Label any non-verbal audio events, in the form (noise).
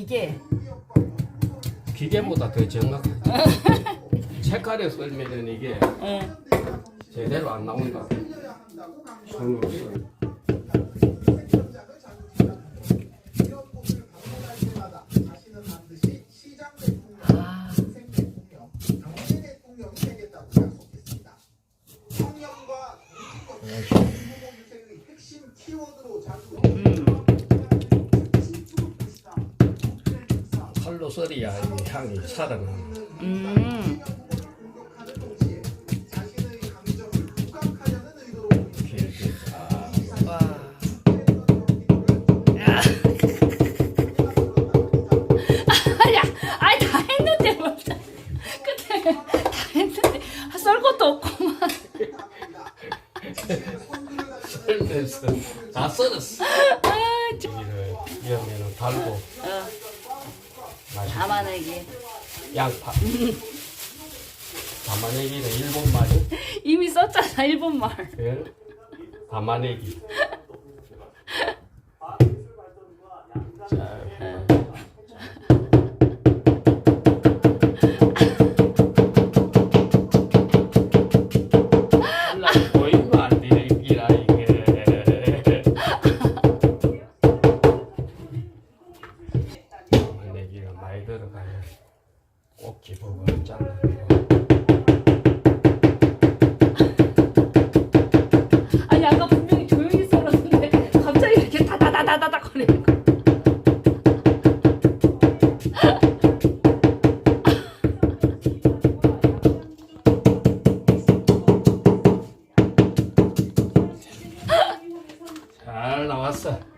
기계. 기계보다 더 정확해. 색깔에 썰면은 이게 응. 제대로 안 나온다. 손으로 썰. 아, 음. 썰어야 이 향이 살아나는. 음. 이렇게 아, 와. 야. (laughs) 야, 아니 다 했는데 뭐. 끝에 다 했는데 아, 썰 것도 없구만. 썰면서 다 썰었어. 아, 달고 어, 맛있어. 담아내기. 양파. (laughs) 담아내기는 일본 말이. (laughs) 이미 썼잖아 일본 말. 예? 담아내기. (laughs) 자, 담아내기가 많이 들어가요. 꼭 기법을 잘라. 아니 아까 분명히 조용히 썰었는데 갑자기 이렇게 다다다다다다 거리는 거. 잘 나왔어.